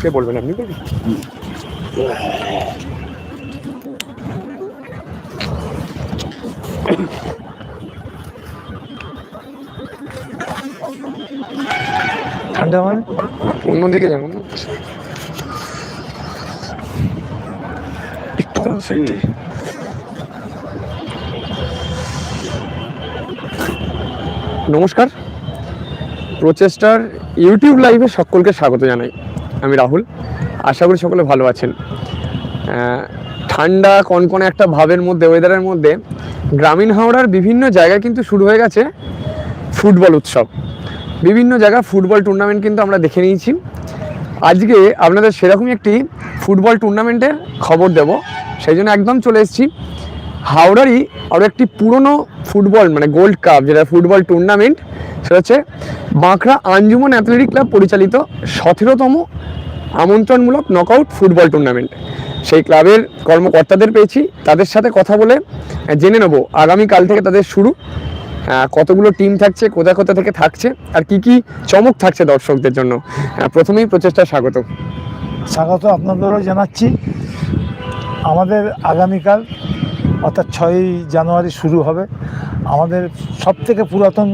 কে বলবেন আপনি বলবেন ঠান্ডা মানে অন্যদিকে যেমন একটু দাঁড়াও side এ। নমস্কার প্রচেষ্টার ইউটিউব লাইভে সকলকে স্বাগত জানাই। আমি রাহুল। আশা করি সকলে ভালো আছেন। ঠান্ডা, কনকনে একটা ভাবের মধ্যে ওয়েদারের মধ্যে গ্রামীণ হাওড়ার বিভিন্ন জায়গায় কিন্তু শুরু হয়ে গেছে ফুটবল উৎসব। বিভিন্ন জায়গায় ফুটবল টুর্নামেন্ট কিন্তু আমরা দেখে নিয়েছি। আজকে আপনাদের সেরকমই একটি ফুটবল টুর্নামেন্টের খবর দেব। সেই জন্য একদম চলে এসেছি। হাওড়ারই আরও একটি পুরনো ফুটবল মানে গোল্ড কাপ যেটা ফুটবল টুর্নামেন্ট সেটা হচ্ছে বাঁকড়া আঞ্জুমন অ্যাথলেটিক ক্লাব পরিচালিত সতেরোতম আমন্ত্রণমূলক নকআউট ফুটবল টুর্নামেন্ট সেই ক্লাবের কর্মকর্তাদের পেয়েছি। তাদের সাথে কথা বলে জেনে নেব আগামীকাল থেকে তাদের শুরু কতগুলো টিম থাকছে কোথা কোথা থেকে থাকছে, আর কি কি চমক থাকছে দর্শকদের জন্য। প্রথমেই প্রচেষ্টা স্বাগত। স্বাগত আপনাদেরও জানাচ্ছি। আমাদের আগামীকাল, অর্থাৎ ছয়ই জানুয়ারি শুরু হবে। আমাদের সব থেকে পুরাতন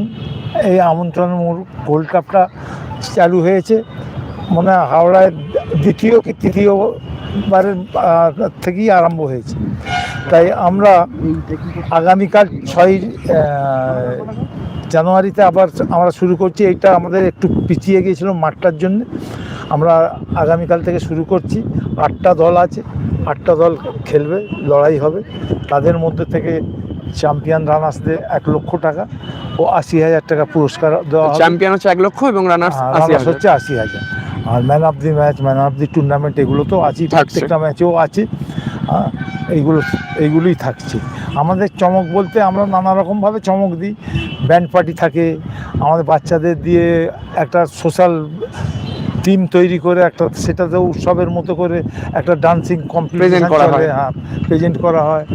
এই আমন্ত্রণমূলক গোল্ড কাপটা চালু হয়েছে। মনে হয় হাওড়ায় দ্বিতীয় কি তৃতীয়বারের থেকেই আরম্ভ হয়েছে। তাই আমরা আগামীকাল ছয় জানুয়ারিতে আবার আমরা শুরু করছি। এইটা আমাদের একটু পিছিয়ে গিয়েছিল মাঠটার জন্য। আমরা আগামীকাল থেকে শুরু করছি। আটটা দল আছে, আটটা দল খেলবে, লড়াই হবে। তাদের মধ্যে থেকে চ্যাম্পিয়ন রানার্সদের এক লক্ষ টাকা ও আশি হাজার টাকা পুরস্কার দেওয়া চ্যাম্পিয়ন হচ্ছে এক লক্ষ এবং রানার্স হ্যাঁ, রানার্স হচ্ছে আশি হাজার। আর man of the match man of the tournament এগুলো তো আছেই। প্রত্যেকটা ম্যাচেও আছে। এইগুলো এইগুলোই থাকছে। আমাদের চমক বলতে আমরা নানা রকমভাবে চমক দিই। ব্যান্ড পার্টি থাকে। আমাদের বাচ্চাদের দিয়ে একটা সোশ্যাল টিম তৈরি করে একটা সেটাতে উৎসবের মতো করে একটা ডান্সিং কম্পিটিশন করা হয়। হ্যাঁ প্রেজেন্ট করা হয়।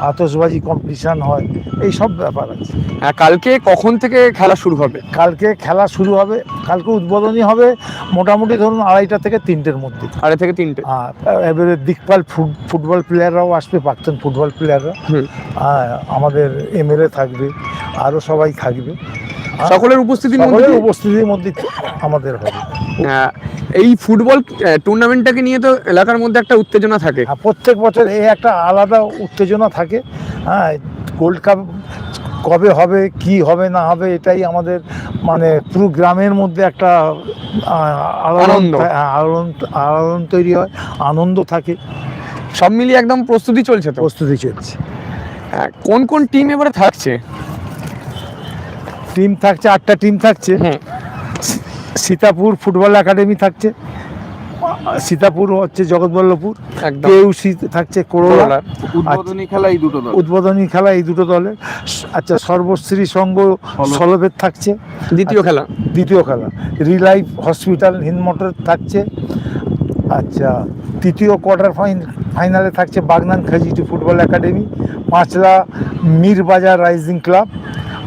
আতসবাজি কম্পিটিশান হয়। এই সব ব্যাপার আছে। হ্যাঁ, কালকে কখন থেকে খেলা শুরু হবে? কালকে খেলা শুরু হবে কালকে উদ্বোধনী হবে মোটামুটি ধরুন আড়াইটা থেকে তিনটের মধ্যে। আড়াই থেকে তিনটে। আর এবারে দিকপাল ফুট- ফুটবল প্লেয়াররাও আসবে প্রাক্তন ফুটবল প্লেয়াররা আমাদের এমএলএ থাকবে আরও সবাই থাকবে। সকলের উপস্থিতির মধ্যে? উপস্থিতির মধ্যে আমাদের হবে। এই ফুটবল টুর্নামেন্টটাকে নিয়ে তো এলাকার মধ্যে একটা উত্তেজনা থাকে। প্রত্যেক বছর এই একটা আলাদা উত্তেজনা থাকে। হ্যাঁ গোল্ড কাপ কবে হবে কি হবে না হবে এটাই আমাদের মানে পুরো গ্রামের মধ্যে একটা আলোড়ন আনন্দ। হ্যাঁ, আলোড়ন আলোড়ন তৈরি হয় আনন্দ থাকে। সব মিলিয়ে একদম প্রস্তুতি চলছে তো? প্রস্তুতি চলছে। হ্যাঁ, কোন কোন টিম এবারে থাকছে? টিম থাকছে আটটা টিম থাকছে। হুম। সীতাপুর ফুটবল একাডেমি থাকছে। সীতাপুর হচ্ছে জগৎবল্লভপুর। একদম। কেউসি থাকছে করোলা উদ্বোধনী খেলা এই দুটো দল উদ্বোধনী খেলা এই দুটো দলে আচ্ছা সর্বশ্রী সংঘ সলভের থাকছে। দ্বিতীয় খেলা। দ্বিতীয় খেলা। রিলাইফ হসপিটাল হিন্দমোটর থাকছে। আচ্ছা তৃতীয় কোয়ার্টার ফাইন ফাইনালে থাকছে Bagnan Khajiti football academy. Panchla Mirbazar rising club.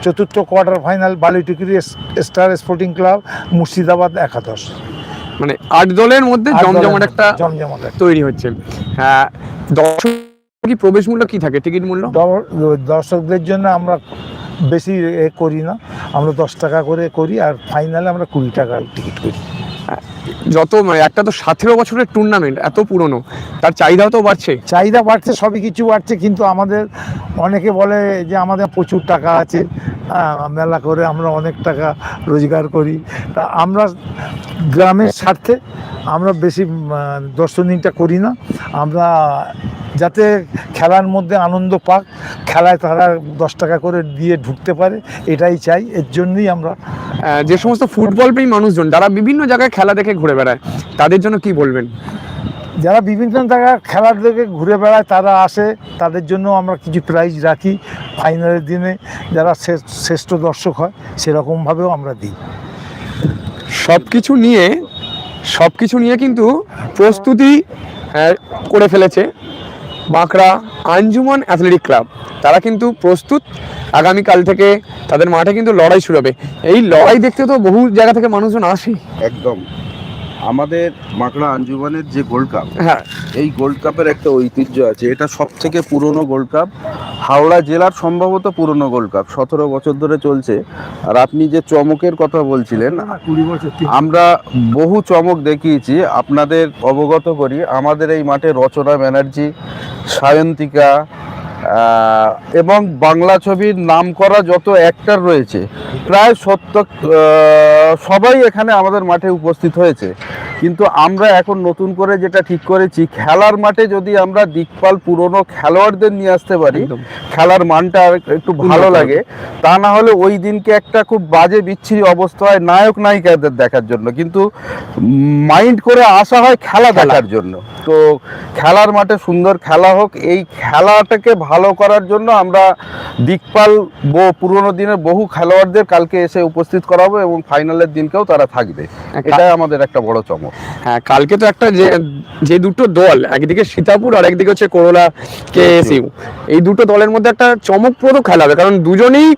চতুর্থ quarter final Balitukuri star sporting club Murshidabad একাদশ। মানে আট দলের মধ্যে জমজমাট একটা জমজমাট তৈরি হচ্ছে। হ্যাঁ দর্শক কি প্রবেশ মূল্য কি থাকে টিকিট মূল্য? দর্শকদের জন্য আমরা বেশি এ করি না। আমরা দশ টাকা করে করি আর ফাইনালে আমরা কুড়ি টাকা টিকিট করি। যত মানে একটা তো সতেরো বছরের টুর্নামেন্ট এত পুরনো। তার চাহিদাও তো বাড়ছে। চাহিদা বাড়ছে, সবই কিছু বাড়ছে, কিন্তু আমাদের অনেকে বলে যে আমাদের প্রচুর টাকা আছে। মেলা করে আমরা অনেক টাকা রোজগার করি। তা আমরা গ্রামের স্বার্থে আমরা বেশি দর্শনীটা করি না। আমরা যাতে খেলার মধ্যে আনন্দ পাক খেলায় তারা দশ টাকা করে দিয়ে ঢুকতে পারে এটাই চাই। এর জন্যই আমরা যে সমস্ত ফুটবল প্রেমী মানুষজন যারা বিভিন্ন জায়গায় খেলা দেখে ঘুরে বেড়ায় তাদের জন্য কি বলবেন? যারা বিভিন্ন জায়গায় খেলার দিকে ঘুরে বেড়ায় তারা আসে তাদের জন্য আমরা কিছু প্রাইজ রাখি। ফাইনালের দিনে যারা শ্রে- শ্রেষ্ঠ দর্শক হয় সেরকমভাবেও আমরা দিই। সব কিছু নিয়ে সব কিছু নিয়ে কিন্তু প্রস্তুতি করে ফেলেছে। বাঁকড়া আঞ্জুমান অ্যাথলেটিক ক্লাব তারা কিন্তু প্রস্তুত। আগামীকাল থেকে তাদের মাঠে কিন্তু লড়াই শুরু হবে। এই লড়াই দেখতে তো বহু জায়গা থেকে মানুষজন আসে। একদম। আমাদের মাকড়া আঞ্জুমানের যে গোল্ড কাপ হ্যাঁ। এই গোল্ড কাপের একটা ঐতিহ্য আছে। এটা সব থেকে পুরনো গোল্ড কাপ হাওড়া জেলার সম্ভবত পুরনো গোল্ড কাপ সতেরো বছর ধরে চলছে। আর আপনি যে চমকের কথা বলছিলেন আমরা বহু চমক দেখিয়েছি। আপনাদের অবগত করি আমাদের এই মাঠে রচনা ব্যানার্জি সায়ন্তিকা এবং বাংলা ছবির নাম করা যত অ্যাক্টার রয়েছে প্রায় সত্তর আহ, সবাই এখানে আমাদের মাঠে উপস্থিত হয়েছে। কিন্তু আমরা এখন নতুন করে যেটা ঠিক করেছি খেলার মাঠে যদি আমরা দিকপাল পুরনো খেলোয়াড়দের নিয়ে আসতে পারি খেলার মানটা একটু ভালো লাগে তা না হলে ওই দিনকে একটা খুব বাজে বিচ্ছিরি অবস্থা হয় নায়ক নায়িকাদের দেখার জন্য। কিন্তু মাইন্ড করে আসা হয় খেলা দেখার জন্য। তো খেলার মাঠে সুন্দর খেলা হোক এই খেলাটাকে ভালো করার জন্য আমরা দিকপাল পুরোনো দিনের বহু খেলোয়াড়দের কালকে এসে উপস্থিত করাবো এবং ফাইনালের দিনকেও তারা থাকবে। এটাই আমাদের একটা বড় চমক। হ্যাঁ কালকে তো একটা যে যে দুটো দল একদিকে সীতাপুর আর একদিকে হচ্ছে করোলা কেএসইউ। এই দুটো দলের মধ্যে একটা চমকপ্রদ খেলা হবে কারণ দুজনেই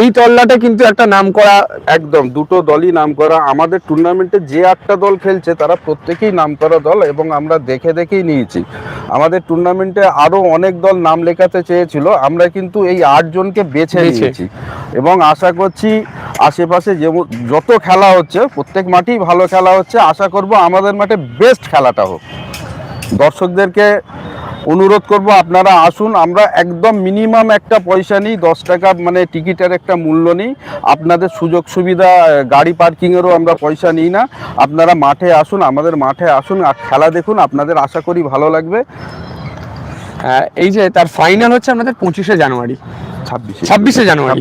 এই তল্লাটে কিন্তু একটা নাম করা একদম দুটো দলই নাম করা আমাদের টুর্নামেন্টে যে আটটা দল খেলছে তারা প্রত্যেকেই নাম করা দল এবং আমরা দেখে দেখেই নিয়েছি। আমাদের টুর্নামেন্টে আরও অনেক দল নাম লেখাতে চেয়েছিল আমরা কিন্তু এই আটজনকে বেছে বেছে। নিয়েছি। এবং আশা করছি আশেপাশে যেমন যত খেলা হচ্ছে প্রত্যেক মাঠেই ভালো খেলা হচ্ছে। আশা করব আমাদের মাঠে বেস্ট খেলাটা হোক। দর্শকদেরকে অনুরোধ করব, আপনারা আসুন, আমরা একদম মিনিমাম একটা পয়সা নিই, দশ টাকা মানে টিকিটের একটা মূল্য নিই। আপনাদের সুযোগ সুবিধা গাড়ি পার্কিংয়েরও আমরা পয়সা নিই না। আপনারা মাঠে আসুন, আমাদের মাঠে আসুন আর খেলা দেখুন, আপনাদের আশা করি ভালো লাগবে। এই যে তার ফাইনাল হচ্ছে আমাদের পঁচিশে জানুয়ারি। ছাব্বিশে ছাব্বিশে জানুয়ারি।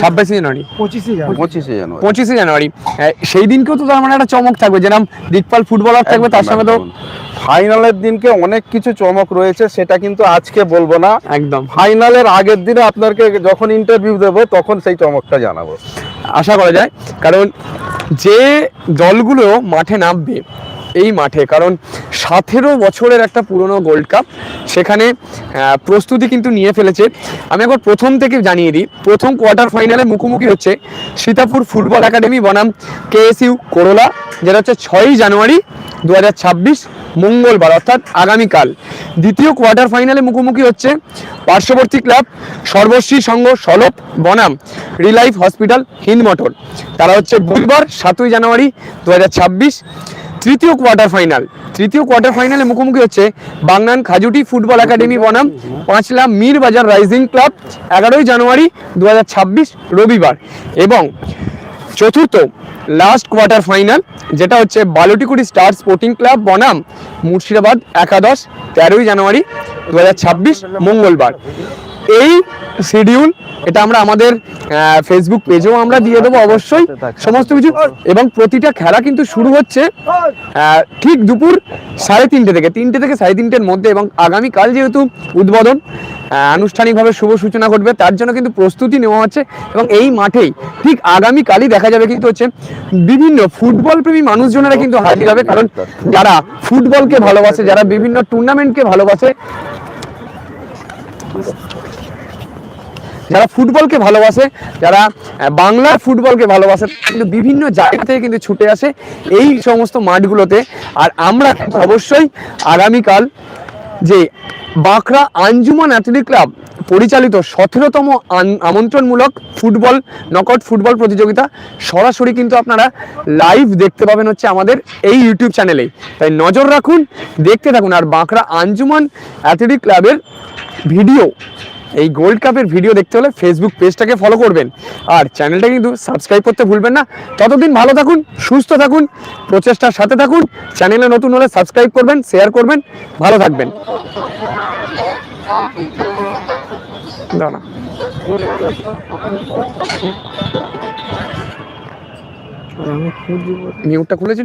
ছাব্বিশে জানুয়ারি। পঁচিশে জানুয়ারি। পঁচিশে জানুয়ারি। সেই দিনকেও তো তার মানে একটা চমক থাকবে। যেরকম দিকপাল ফুটবলার থাকবে তার সঙ্গে তো ফাইনালের দিনকে অনেক কিছু চমক রয়েছে সেটা কিন্তু আজকে বলব না। একদম। ফাইনালের আগের দিনে আপনাকে যখন ইন্টারভিউ দেবো তখন সেই চমকটা জানাব। আশা করা যায়। কারণ যে দলগুলো মাঠে নামবে এই মাঠে। কারণ সতেরো বছরের একটা পুরনো গোল্ড কাপ সেখানে প্রস্তুতি কিন্তু নিয়ে ফেলেছে। আমি একবার প্রথম থেকে জানিয়ে দিই, প্রথম কোয়ার্টার ফাইনালে মুখোমুখি হচ্ছে সীতাপুর ফুটবল একাডেমি বনাম কেএসইউ করোলা যেটা হচ্ছে ছয়ই জানুয়ারি দু হাজার ছাব্বিশ মঙ্গলবার, অর্থাৎ আগামীকাল। দ্বিতীয় কোয়ার্টার ফাইনালে মুখোমুখি হচ্ছে পার্শ্ববর্তী ক্লাব সর্বশ্রী সংঘ সলপ বনাম রিলাইফ হসপিটাল হিন্দমটর তারা হচ্ছে বুধবার সাতই জানুয়ারি দু হাজার ছাব্বিশ তৃতীয় কোয়ার্টার ফাইনাল তৃতীয় কোয়ার্টার ফাইনালে মুখোমুখি হচ্ছে বাংলান খাজুটি ফুটবল একাডেমি বনাম, পাঁচলা মীর বাজার রাইজিং ক্লাব, এগারোই জানুয়ারি দু হাজার ছাব্বিশ রবিবার। এবং চতুর্থ লাস্ট কোয়ার্টার ফাইনাল যেটা হচ্ছে বালুটিকুড়ি স্টার স্পোর্টিং ক্লাব বনাম, মুর্শিদাবাদ একাদশ, তেরোই জানুয়ারি দু হাজার ছাব্বিশ মঙ্গলবার। এই শিডিউল এটা আমরা আমাদের ফেসবুক পেজেও আমরা দিয়ে দেবো অবশ্যই, সমস্ত কিছু। এবং প্রতিটা খেলা কিন্তু শুরু হচ্ছে ঠিক দুপুর সাড়ে তিনটে থেকে তিনটে থেকে সাড়ে তিনটের মধ্যে। এবং আগামীকাল যেহেতু উদ্বোধন আনুষ্ঠানিকভাবে শুভ সূচনা ঘটবে, তার জন্য কিন্তু প্রস্তুতি নেওয়া হচ্ছে। এবং এই মাঠেই ঠিক আগামীকালই দেখা যাবে কিন্তু হচ্ছে বিভিন্ন ফুটবল প্রেমী মানুষজনেরা কিন্তু হাজির হবে। কারণ যারা ফুটবলকে ভালোবাসে, যারা বিভিন্ন টুর্নামেন্টকে ভালোবাসে যারা ফুটবলকে ভালোবাসে, যারা বাংলার ফুটবলকে ভালোবাসে কিন্তু বিভিন্ন জায়গা থেকে কিন্তু ছুটে আসে এই সমস্ত মাঠগুলোতে। আর আমরা অবশ্যই আগামীকাল যে বাঁকড়া আঞ্জুমান অ্যাথলেটিক ক্লাব, পরিচালিত সতেরোতম আমন্ত্রণমূলক ফুটবল, নকআউট ফুটবল প্রতিযোগিতা, সরাসরি কিন্তু আপনারা লাইভ দেখতে পাবেন হচ্ছে আমাদের এই ইউটিউব চ্যানেলেই তাই নজর রাখুন, দেখতে থাকুন। আর বাঁকড়া আঞ্জুমান অ্যাথলেটিক ক্লাবের ভিডিও এই গোল্ড কাপের ভিডিও দেখতে হলে ফেসবুক পেজটাকে ফলো করবেন। আর চ্যানেলটা কিন্তু সাবস্ক্রাইব করতে ভুলবেন না। ততদিন ভালো থাকুন, সুস্থ থাকুন, প্রচেষ্টার সাথে থাকুন। চ্যানেলে নতুন হলে সাবস্ক্রাইব করবেন শেয়ার করবেন, ভালো থাকবেন। দাঁড়া। মিউটটা খুলেছিল?